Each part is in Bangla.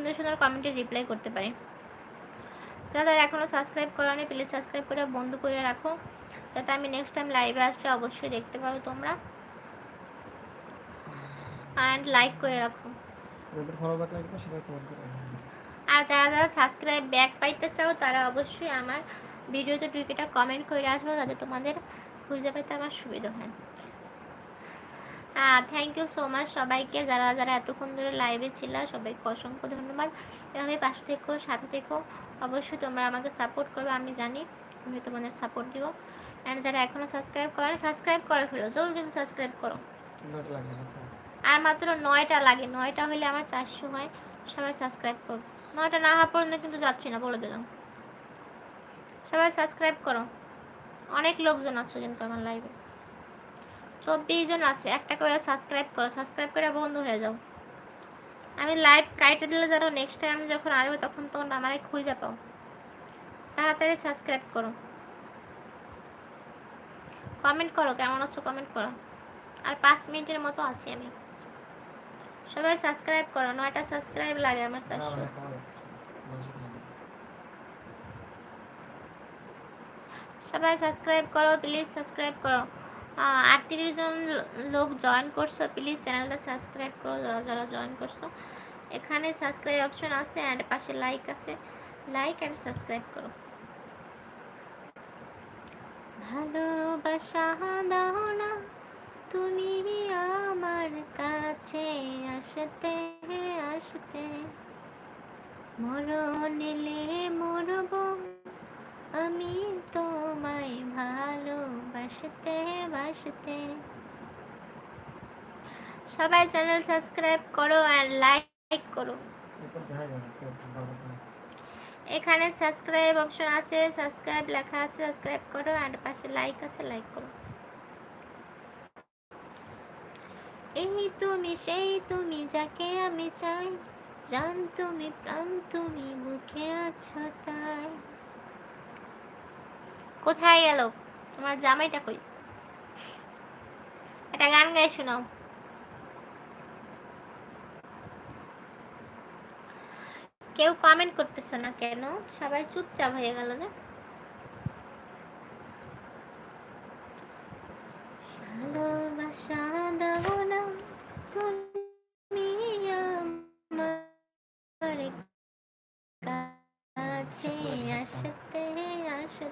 সুন্দর সুন্দর কমেন্টে রিপ্লাই করতে পারি। যারা এখনও সাবস্ক্রাইব করোনি প্লিজ সাবস্ক্রাইব করে বন্ধ করে রাখো। যাতে আমি নেক্সট টাইম লাইভে আসলে অবশ্যই দেখতে পারো তোমরা। অ্যান্ড লাইক করে রাখো। করে আর যারা যারা সাবস্ক্রাইব ব্যাক পাইতে চাও তারা অবশ্যই আমার ভিডিওতে টুইকেটা কমেন্ট করে আসব। যাতে তোমাদের খুঁজে পেতে আমার সুবিধা হয়। থ্যাংক ইউ সো মাচ সবাইকে যারা যারা এতক্ষণ ধরে লাইভে ছিল সবাইকে অসংখ্য ধন্যবাদ। এভাবে পাশে থেকো সাথে থেকো। অবশ্যই তোমরা আমাকে সাপোর্ট করবে আমি জানি আমি তোমাদের সাপোর্ট দিব। অ্যান্ড যারা এখনও সাবস্ক্রাইব করে সাবস্ক্রাইব করে ফেলো জলদি সাবস্ক্রাইব করো। আর মাত্র নয়টা লাগে নয়টা হলে আমার চারশো হয় সবাই সাবস্ক্রাইব করো। নয়টা না হওয়া পর্যন্ত কিন্তু যাচ্ছি না বলে দিলাম। সবাই সাবস্ক্রাইব করো। অনেক লোকজন আছো কিন্তু আমার লাইভে চব্বিশ জন আছে একটা করে সাবস্ক্রাইব করো সাবস্ক্রাইব করে বন্ধু হয়ে যাও। আমি লাইভ কাইটে দিলে যেন নেক্সট টাইম যখন আসবে তখন তখন আমারে খুঁজে পাও। তাড়াতাড়ি সাবস্ক্রাইব করো। কমেন্ট করো কেমন আছো কমেন্ট করো। আর পাঁচ মিনিটের মতো আছি আমি। সবাই সাবস্ক্রাইব করো নয়টা সাবস্ক্রাইব লাগে আমার চারশো। সবাই সাবস্ক্রাইব করো প্লিজ সাবস্ক্রাইব করো। আটত্রিশ জন লোক জয়েন করছ প্লিজ চ্যানেলটা সাবস্ক্রাইব করো, যারা যারা জয়েন করছ। এখানে সাবস্ক্রাইব অপশন আছে অ্যান্ড পাশে লাইক আছে। লাইক অ্যান্ড সাবস্ক্রাইব করো। ভালোবাসা দাও না, তুমি আমার কাছে আসতে আসতে। মরণ এলে মরব। আমি তোমায় ভালোবাসতে বাসতে। সবাই চ্যানেল সাবস্ক্রাইব করো আর লাইক করো। এখানে সাবস্ক্রাইব অপশন আছে সাবস্ক্রাইব লেখা আছে সাবস্ক্রাইব করো আর পাশে লাইক আছে লাইক করো। এই তুমি সেই তুমি যাকে আমি চাই জান তুমি প্রাণ তুমি বুকে আছো তাই। কোথায় গেল? তোমার জামাইটা কই? একটা গান গাই শোনাও। কেউ কমেন্ট করতেছো না কেন? সবাই চুপচাপ হয়ে গেল যে। আসতে আসতে।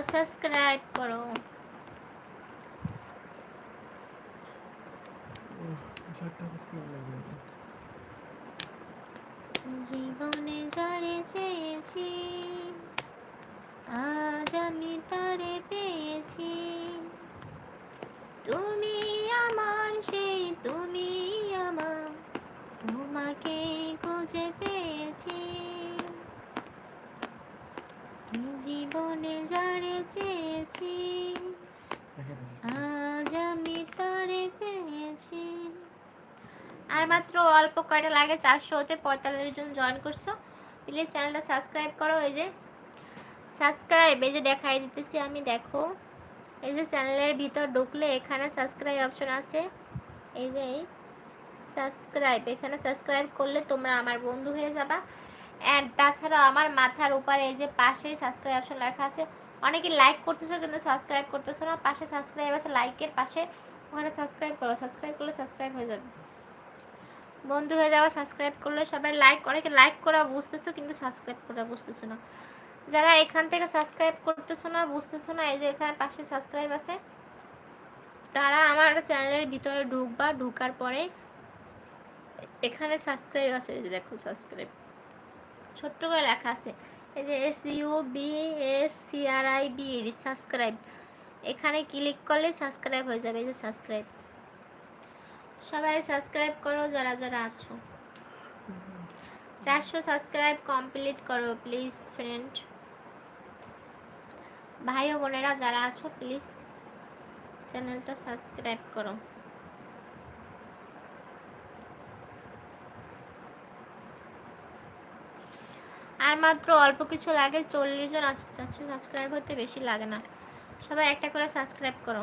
সাবস্ক্রাইব করো। জীবনে যারে চেয়েছি, আজ আমি তারে পেয়েছি। তুমি আমার, সেই তুমি আমার, তোমাকে খুঁজে পেয়েছি। জীবনে যারে চেয়েছি, আজ আমি তারে পেয়েছি। আর মাত্র অল্প কয়টা লাগে, চারশো হতে পঁয়তাল্লিশ জন জয়েন করছ। প্লিজ চ্যানেলটা সাবস্ক্রাইব করো, এই যে। সাবস্ক্রাইব এই যে দেখাই দিতেছি আমি, দেখো। এই যে চ্যানেলের ভিতর ঢুকলে এখানে সাবস্ক্রাইব অপশন আছে। এই যে সাবস্ক্রাইব এখানে সাবস্ক্রাইব করলে তোমরা আমার বন্ধু হয়ে যাবা। অ্যান্ড তাছাড়াও আমার মাথার উপরে এই যে পাশে সাবস্ক্রাইব অপশন লেখা আছে, অনেকে লাইক করতেছো কিন্তু সাবস্ক্রাইব করতেছো না, পাশে সাবস্ক্রাইব আছে লাইকের পাশে ওখানে সাবস্ক্রাইব করো সাবস্ক্রাইব করলে সাবস্ক্রাইব হয়ে যাবে। বন্ধু হয়ে যাওয়া সাবস্ক্রাইব করলে সবাই লাইক অনেকে লাইক করা বুঝতেছো কিন্তু সাবস্ক্রাইব করা বুঝতেছো না। যারা এখান থেকে সাবস্ক্রাইব করতেছো না, বুঝতেছো না, এই যে এখানে পাশে সাবস্ক্রাইব আছে, তারা আমার চ্যানেলের ভিতরে ঢুকবা, ঢুকার পরে এখানে সাবস্ক্রাইব আছে দেখো সাবস্ক্রাইব ছোট্ট করে লেখা আছে। এই যে S U B S C R I B subscribe এখানে ক্লিক করলে সাবস্ক্রাইব হয়ে যাবে, এই যে সাবস্ক্রাইব সবাই সাবস্ক্রাইব করো, যারা যারা আছো। চারশো সাবস্ক্রাইব কমপ্লিট করো প্লিজ ফ্রেন্ড ভাই ও বোনেরা, যারা আছো প্লিজ চ্যানেলটা সাবস্ক্রাইব করো। আর মাত্র অল্প কিছু লাগে, চল্লিশ জন সাবস্ক্রাইব হতে বেশি লাগে না। সবাই একটা করে সাবস্ক্রাইব করো।